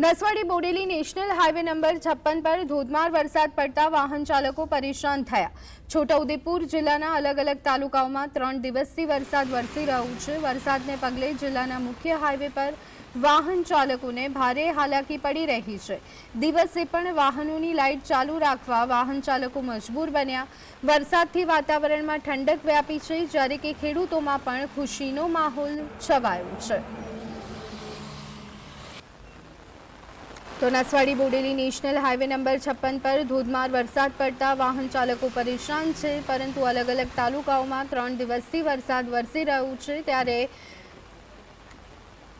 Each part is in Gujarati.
Naswadi Bodeli national highway number છપ્પન પર ધોધમાર વરસાદ પડતા વાહન ચાલકો પરેશાન થયા. છોટાઉદેપુર જિલ્લાના અલગ અલગ તાલુકાઓમાં ત્રણ દિવસથી વરસાદ વરસી રહ્યો છે. વરસાદને પગલે જિલ્લાના મુખ્ય હાઈવે પર વાહન ચાલકોને ભારે હાલાકી પડી રહી છે. દિવસે પણ વાહનોની લાઇટ ચાલુ રાખવા વાહન ચાલકો મજબૂર બન્યા. વરસાદથી વાતાવરણમાં ઠંડક વ્યાપી છે. જ્યારે કે ખેડૂતોમાં પણ ખુશીનો માહોલ છવાયો છે. તો Naswadi Bodeli national highway number છપ્પન પર ધોધમાર વરસાદ પડતા વાહન ચાલકો પરેશાન છે, પરંતુ અલગ અલગ તાલુકાઓમાં ત્રણ દિવસથી વરસાદ વરસી રહ્યો છે. ત્યારે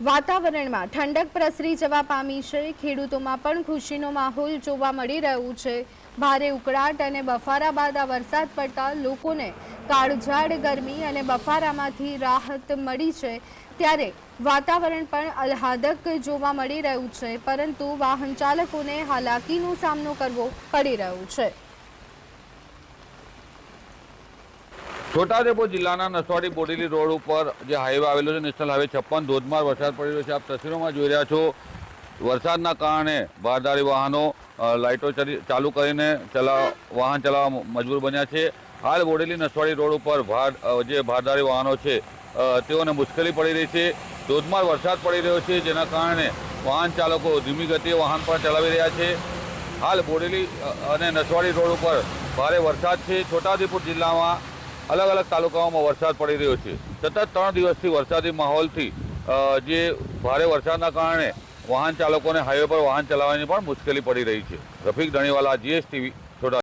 વાતાવરણમાં ઠંડક પ્રસરી જવા પામી છે. ખેડૂતોમાં પણ ખુશીનો માહોલ જોવા મળી રહ્યું છે. ભારે ઉકળાટ અને બફારા બાદ આ વરસાદ પડતા લોકોને કાળઝાળ ગરમી અને બફારામાંથી રાહત મળી છે. ત્યારે વાતાવરણ પણ આહ્લાદક જોવા મળી રહ્યું છે, પરંતુ વાહન ચાલકોને હાલાકીનો સામનો કરવો પડી રહ્યો છે. છોટાઉદેપુર જિલ્લાના નસવાડી બોડેલી રોડ ઉપર જે હાઈવે આવેલો છે, નેશનલ હાઈવે છપ્પન, ધોધમાર વરસાદ પડી રહ્યો છે. આપ તસવીરોમાં જોઈ રહ્યા છો, વરસાદના કારણે બારદારી વાહનો લાઇટો ચલી- કરીને ચલાવ વાહન ચલાવવા મજબૂર બન્યા છે. હાલ બોડેલી નસવાડી રોડ ઉપર ભાર જે ભારદારી વાહનો છે તેઓને મુશ્કેલી પડી રહી છે. ધોધમાર વરસાદ પડી રહ્યો છે, જેના કારણે વાહન ચાલકો ધીમી ગતિએ વાહન પણ ચલાવી રહ્યા છે. હાલ બોડેલી અને નસવાડી રોડ ઉપર ભારે વરસાદ છે. છોટાઉદેપુર જિલ્લામાં અલગ અલગ તાલુકાઓમાં વરસાદ પડી રહ્યો છે. સતત ત્રણ દિવસથી વરસાદી માહોલથી જે ભારે વરસાદના કારણે વાહન ચાલકોને હાઈવે પર વાહન ચલાવવાની પણ મુશ્કેલી પડી રહી છે. રફીક ધણીવાલા, જીએસટીવી, છોટા